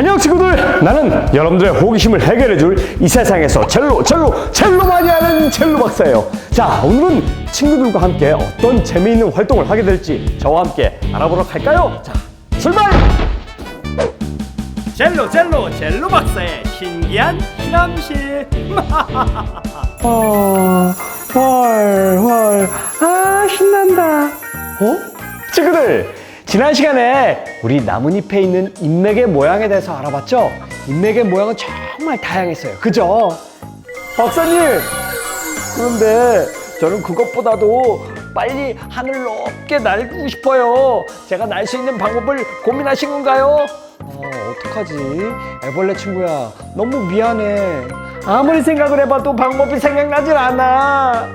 안녕 친구들 나는 여러분들의 호기심을 해결해줄 이 세상에서 젤로 젤로 젤로 많이 하는 젤로 박사예요 자 오늘은 친구들과 함께 어떤 재미있는 활동을 하게 될지 저와 함께 알아보러 갈까요? 자 출발! 젤로 젤로 젤로 박사의 신기한 실험실 어, 헐, 헐, 아, 신난다. 어? 친구들, 지난 시간에 우리 나뭇잎에 있는 인맥의 모양에 대해서 알아봤죠? 인맥의 모양은 정말 다양했어요. 그죠? 박사님! 그런데 저는 그것보다도 빨리 하늘 높게 날고 싶어요. 제가 날 수 있는 방법을 고민하신 건가요? 어, 어떡하지? 애벌레 친구야, 너무 미안해. 아무리 생각을 해봐도 방법이 생각나질 않아.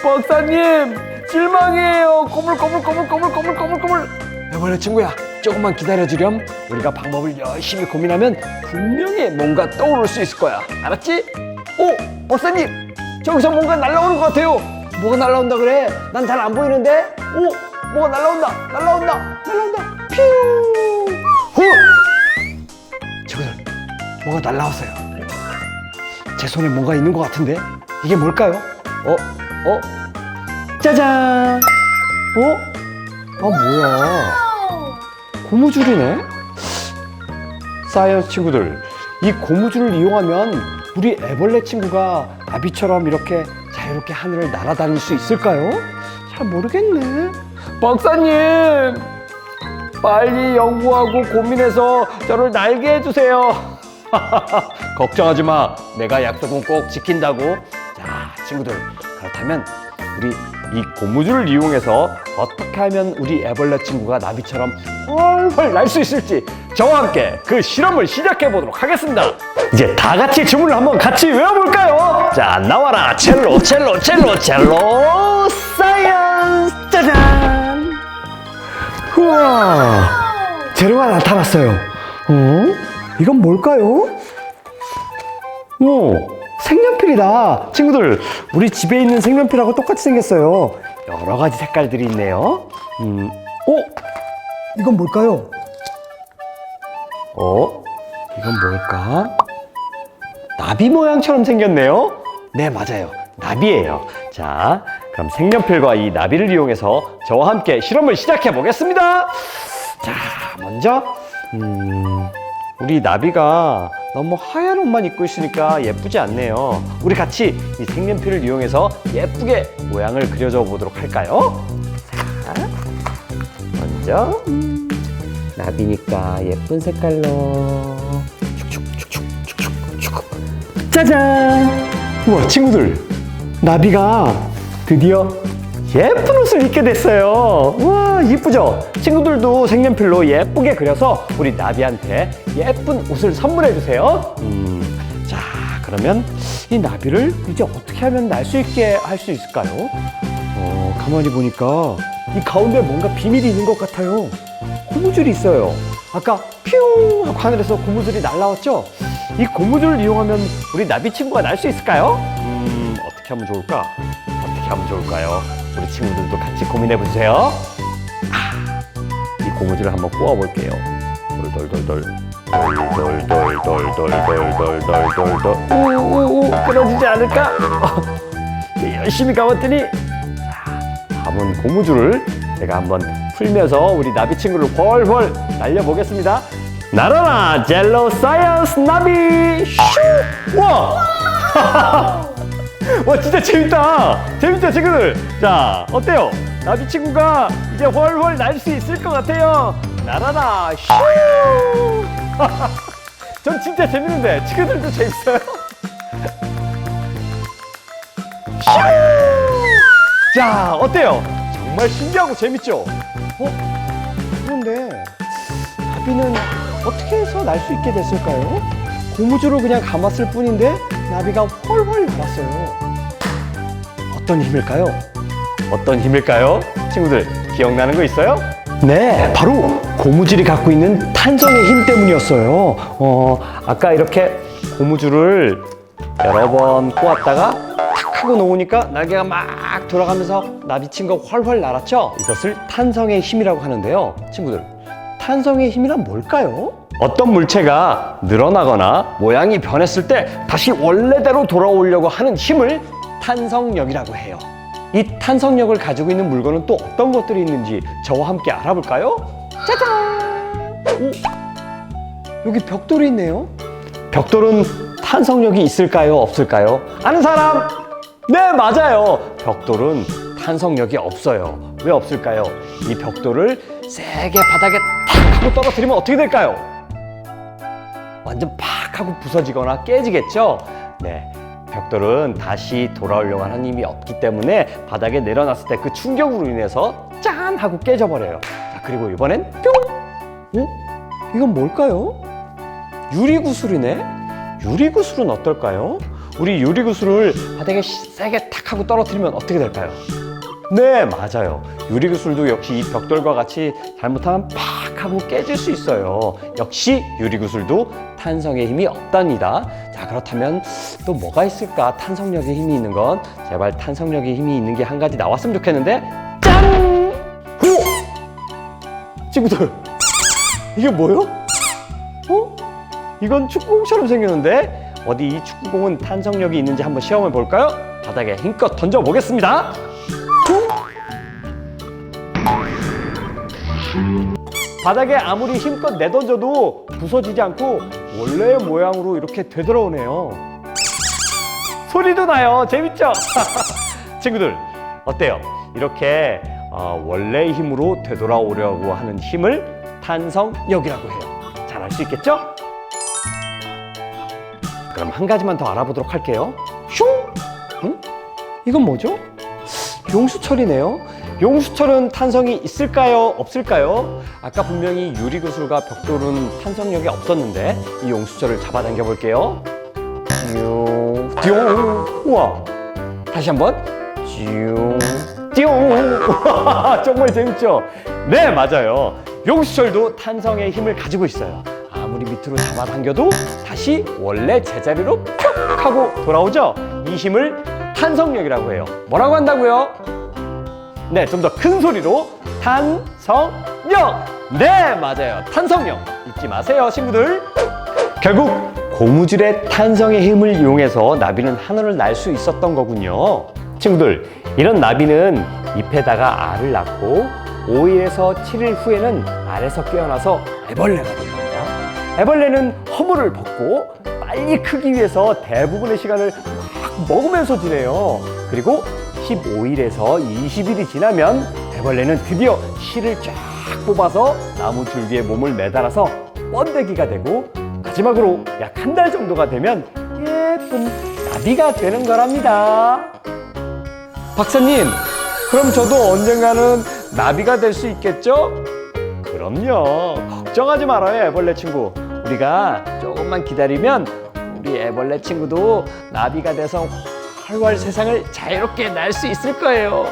박사님, 실망이에요. 꼬물꼬물꼬물꼬물꼬물꼬물꼬물. 애벌레 친구야, 조금만 기다려주렴. 우리가 방법을 열심히 고민하면 분명히 뭔가 떠오를 수 있을 거야. 알았지? 오, 박사님, 저기서 뭔가 날라오는 것 같아요. 뭐가 날라온다 그래? 난 잘 안 보이는데? 오, 뭐가 날라온다, 날라온다, 날라온다. 퓨. 후. 친구들, 뭐가 날라왔어요. 제 손에 뭔가 있는 것 같은데? 이게 뭘까요? 어? 어? 짜잔! 어? 아, 뭐야. 고무줄이네? 사이언스 친구들, 이 고무줄을 이용하면 우리 애벌레 친구가 나비처럼 이렇게 자유롭게 하늘을 날아다닐 수 있을까요? 잘 모르겠네. 박사님! 빨리 연구하고 고민해서 저를 날게 해주세요. 걱정하지 마. 내가 약속은 꼭 지킨다고. 자, 친구들. 그렇다면 우리 이 고무줄을 이용해서 어떻게 하면 우리 애벌레 친구가 나비처럼 훨훨 날 수 있을지 저와 함께 그 실험을 시작해 보도록 하겠습니다. 이제 다 같이 주문을 한번 같이 외워볼까요? 자, 나와라. 첼로, 첼로, 첼로, 첼로, 사이언스! 짜잔! 우와! 재료가 나타났어요. 어? 이건 뭘까요? 오, 색연필이다. 친구들, 우리 집에 있는 색연필하고 똑같이 생겼어요. 여러 가지 색깔들이 있네요. 음, 오, 이건 뭘까요? 어, 이건 뭘까? 나비 모양처럼 생겼네요. 네, 맞아요. 나비예요. 자, 그럼 색연필과 이 나비를 이용해서 저와 함께 실험을 시작해 보겠습니다. 자, 먼저 음, 우리 나비가 너무 하얀 옷만 입고 있으니까 예쁘지 않네요. 우리 같이 이 색연필을 이용해서 예쁘게 모양을 그려줘 보도록 할까요? 자, 먼저 음, 나비니까 예쁜 색깔로 축축축축축축 짜잔! 우와 친구들 나비가 드디어 예쁜 옷을 입게 됐어요. 와, 이쁘죠? 친구들도 색연필로 예쁘게 그려서 우리 나비한테 예쁜 옷을 선물해 주세요. 음, 자, 그러면 이 나비를 이제 어떻게 하면 날 수 있게 할 수 있을까요? 어, 가만히 보니까 이 가운데 뭔가 비밀이 있는 것 같아요. 고무줄이 있어요. 아까 퓨 하고 하늘에서 고무줄이 날라왔죠? 이 고무줄을 이용하면 우리 나비 친구가 날 수 있을까요? 음, 어떻게 하면 좋을까? 어떻게 하면 좋을까요? 우리 친구들도 같이 고민해 보세요. 아, 이 고무줄을 한번 꼬아 볼게요. 돌돌돌돌. 돌돌돌돌돌돌돌돌돌. 오오오 끊어지지 않을까? 어, 열심히 감았더니 자, 감은 고무줄을 제가 한번 풀면서 우리 나비 친구를 훨훨 날려보겠습니다. 날아라 젤로 사이언스 나비 슈! 와! 와 진짜 재밌다. 재밌죠 친구들 자 어때요? 나비 친구가 이제 훨훨 날 수 있을 것 같아요. 날아라 슈전 진짜 재밌는데 친구들도 재밌어요. 슈자 어때요? 정말 신기하고 재밌죠? 어? 그런데 나비는 어떻게 해서 날 수 있게 됐을까요? 고무줄을 그냥 감았을 뿐인데 나비가 훨훨 날았어요. 어떤 힘일까요? 어떤 힘일까요? 친구들 기억나는 거 있어요? 네, 바로 고무줄이 갖고 있는 탄성의 힘 때문이었어요. 어, 아까 이렇게 고무줄을 여러 번 꼬았다가 탁 하고 놓으니까 날개가 막 돌아가면서 나비친거 훨훨 날았죠? 이것을 탄성의 힘이라고 하는데요. 친구들, 탄성의 힘이란 뭘까요? 어떤 물체가 늘어나거나 모양이 변했을 때 다시 원래대로 돌아오려고 하는 힘을 탄성력이라고 해요. 이 탄성력을 가지고 있는 물건은 또 어떤 것들이 있는지 저와 함께 알아볼까요? 짜잔! 오, 여기 벽돌이 있네요. 벽돌은 탄성력이 있을까요? 없을까요? 아는 사람? 네, 맞아요. 벽돌은 탄성력이 없어요. 왜 없을까요? 이 벽돌을 세게 바닥에 탁 하고 떨어뜨리면 어떻게 될까요? 완전 팍 하고 부서지거나 깨지겠죠? 네. 벽돌은 다시 돌아오려고 하는 힘이 없기 때문에 바닥에 내려놨을 때 그 충격으로 인해서 짠 하고 깨져버려요. 자, 그리고 이번엔 뿅! 어? 이건 뭘까요? 유리구슬이네? 유리구슬은 어떨까요? 우리 유리구슬을 바닥에 세게 탁 하고 떨어뜨리면 어떻게 될까요? 네, 맞아요. 유리구슬도 역시 이 벽돌과 같이 잘못하면 팍 하고 깨질 수 있어요. 역시 유리구슬도 탄성의 힘이 없답니다. 자, 그렇다면 또 뭐가 있을까? 탄성력의 힘이 있는 건 제발 탄성력의 힘이 있는 게 한 가지 나왔으면 좋겠는데 짠! 오! 친구들, 이게 뭐예요? 어? 이건 축구공처럼 생겼는데 어디 이 축구공은 탄성력이 있는지 한번 시험해 볼까요? 바닥에 힘껏 던져 보겠습니다. 바닥에 아무리 힘껏 내던져도 부서지지 않고 원래의 모양으로 이렇게 되돌아오네요. 소리도 나요. 재밌죠? 친구들 어때요? 이렇게 어, 원래의 힘으로 되돌아오려고 하는 힘을 탄성력이라고 해요. 잘 알 수 있겠죠? 그럼 한 가지만 더 알아보도록 할게요. 슝! 응? 이건 뭐죠? 용수철이네요. 용수철은 탄성이 있을까요? 없을까요? 아까 분명히 유리구슬과 벽돌은 탄성력이 없었는데 이 용수철을 잡아당겨 볼게요. 띠용, 띠용. 우와. 다시 한번. 띠용, 띠용. 정말 재밌죠? 네, 맞아요. 용수철도 탄성의 힘을 가지고 있어요. 아무리 밑으로 잡아당겨도 다시 원래 제자리로 뿅 하고 돌아오죠. 이 힘을 탄성력이라고 해요. 뭐라고 한다고요? 네, 좀 더 큰 소리로 탄성력. 네, 맞아요. 탄성력. 잊지 마세요, 친구들. 결국 고무줄의 탄성의 힘을 이용해서 나비는 하늘을 날 수 있었던 거군요. 친구들, 이런 나비는 잎에다가 알을 낳고 5일에서 7일 후에는 알에서 깨어나서 애벌레가 됩니다. 애벌레는 허물을 벗고 빨리 크기 위해서 대부분의 시간을 막 먹으면서 지내요. 그리고 15일에서 20일이 지나면 애벌레는 드디어 실을 쫙 뽑아서 나무 줄기에 몸을 매달아서 번데기가 되고 마지막으로 약 한 달 정도가 되면 예쁜 나비가 되는 거랍니다. 박사님, 그럼 저도 언젠가는 나비가 될 수 있겠죠? 그럼요. 걱정하지 말아요, 애벌레 친구. 우리가 조금만 기다리면 우리 애벌레 친구도 나비가 돼서 활활 세상을 자유롭게 날 수 있을 거예요.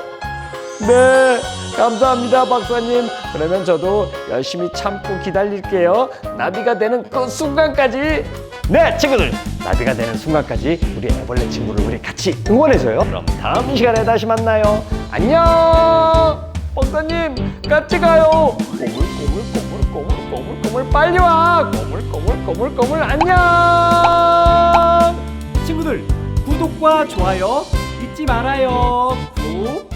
네, 감사합니다, 박사님. 그러면 저도 열심히 참고 기다릴게요. 나비가 되는 그 순간까지. 네, 친구들. 나비가 되는 순간까지 우리 애벌레 친구를 우리 같이 응원해줘요. 그럼 다음 시간에 다시 만나요. 안녕! 박사님, 같이 가요. 꼬물, 꼬물, 꼬물, 꼬물, 꼬물, 꼬물, 빨리 와. 꼬물, 꼬물, 꼬물, 꼬물, 안녕! 친구들, 구독과 좋아요 잊지 말아요. 구,